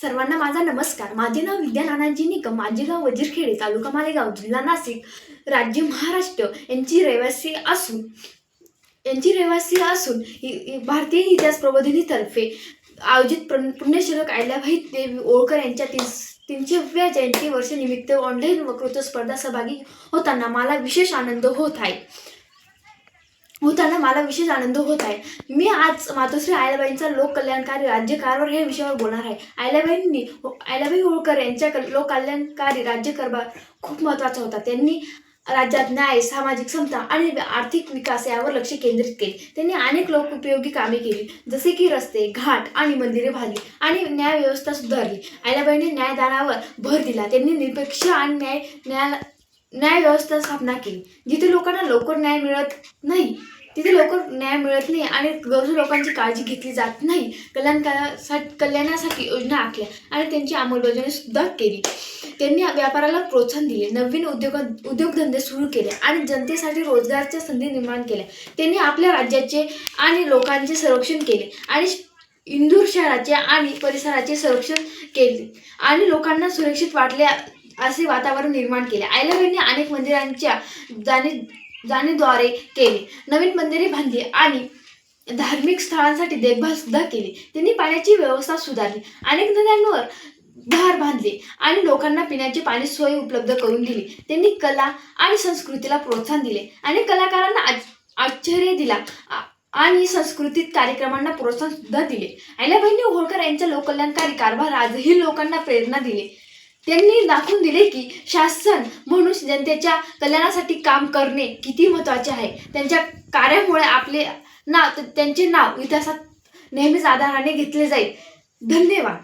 सर्वांना माझा नमस्कार. माझे नाव विद्या नानाजी निकम. माझे गाव वजीरखेडे तालुका मालेगाव जिल्हा नाशिक. राज्य महाराष्ट्र. यांची रहिवासी असून यांची रहिवासी असून भारतीय इतिहास प्रबोधिनीतर्फे आयोजित प्र- पुण्यश्लोक अहिल्याबाई देवी ओळकर यांच्या तीस तीनशेव्या जयंती वर्षनिमित्त ऑनलाईन वक्तृत्व स्पर्धा सहभागी होताना मला विशेष आनंद होत आहे. होताना मला विशेष आनंद होत आहे. मी आज मातोश्री आयलाबाईंचा लोककल्याणकारी राज्यकारभार या विषयावर बोलणार आहे. आयलाबाईंनी आयलाबाई होळकर यांच्या कल- लोककल्याणकारी राज्यकारभार खूप महत्त्वाचा होता. त्यांनी राज्यात न्याय सामाजिक क्षमता आणि आर्थिक विकास यावर लक्ष केंद्रित केले. त्यांनी अनेक लोकोपयोगी कामे केली जसे की रस्ते घाट आणि मंदिरे बांधली आणि न्यायव्यवस्था सुधारली. आयलाबाईंनी न्यायदानावर भर दिला. त्यांनी निरपेक्ष आणि न्याय न्याय न्याय व्यवस्था स्थापना केली. जिथे लोकांना लवकर न्याय मिळत नाही तिथे लवकर न्याय मिळत नाही आणि गरजू लोकांची काळजी घेतली जात नाही कल्याणकासाठी कल्याणासाठी योजना आखल्या आणि त्यांची अंमलबजावणी सुद्धा केली. त्यांनी व्यापाराला प्रोत्साहन दिले नवीन उद्योग उद्योगधंदे सुरू केले आणि जनतेसाठी रोजगारच्या संधी निर्माण केल्या. त्यांनी आपल्या राज्याचे आणि लोकांचे संरक्षण केले आणि इंदूर शहराचे आणि परिसराचे संरक्षण केले आणि लोकांना सुरक्षित वाटले असे वातावरण निर्माण केले. आयलाबाईंनी अनेक मंदिरांच्या जाणी जाणीद्वारे केले. नवीन मंदिरे बांधली आणि धार्मिक स्थळांसाठी देखभाल सुद्धा केली. त्यांनी पाण्याची व्यवस्था सुधारली. अनेक नद्यांवर धार बांधले आणि लोकांना पिण्याचे पाणी सोय उपलब्ध करून दिली. त्यांनी कला आणि संस्कृतीला प्रोत्साहन दिले. आणि कलाकारांना आश्चर्य दिला. आ- आणि सांस्कृतिक कार्यक्रमांना प्रोत्साहन सुद्धा दिले. अहिल्याबाईंनी होळकर यांच्या लोककल्याणकारी कारभार आजही लोकांना प्रेरणा दिली. त्यांनी दाखवून दिले की शासन म्हणून जनतेच्या कल्याणासाठी काम करणे किती महत्त्वाचे आहे. त्यांच्या कार्यामुळे आपले नाव त्यांचे नाव इतिहासात नेहमीच आधाराने घेतले जाईल. धन्यवाद.